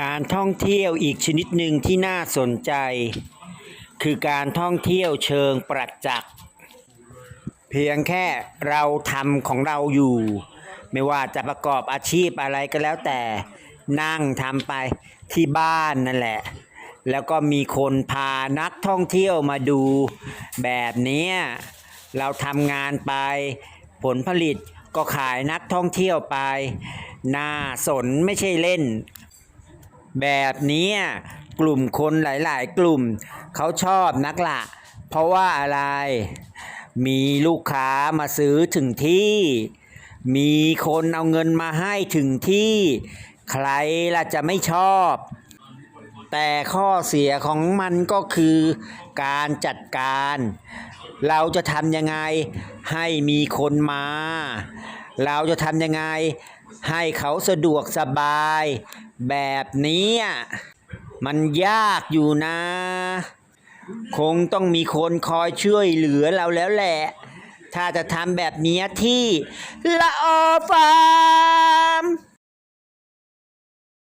การท่องเที่ยวอีกชนิดหนึ่งที่น่าสนใจ คือการท่องเที่ยวเชิงประจักษ์เพียงแค่เราทำของเราอยู่ ไม่ว่าจะประกอบอาชีพอะไรก็แล้วแต่นั่งทำไปที่บ้านนั่นแหละ แล้วก็มีคนพานักท่องเที่ยวมาดู แบบนี้เราทำงานไป ผลผลิตก็ขายนักท่องเที่ยวไปน่าสนไม่ใช่เล่น แบบนี้กลุ่มคนหลายๆ กลุ่มเขาชอบนักละเพราะว่าอะไร มีลูกค้ามาซื้อถึงที่ มีคนเอาเงินมาให้ถึงที่ ใครล่ะจะไม่ชอบ แต่ข้อเสียของมันก็คือการจัดการ เราจะทำยังไงให้มีคนมา เราจะทำยังไงให้เขาสะดวกสบาย แบบนี้มันยากอยู่นะ คงต้องมีคนคอยช่วยเหลือเราแล้วแหละ ถ้าจะทำแบบนี้ที่ละออฟา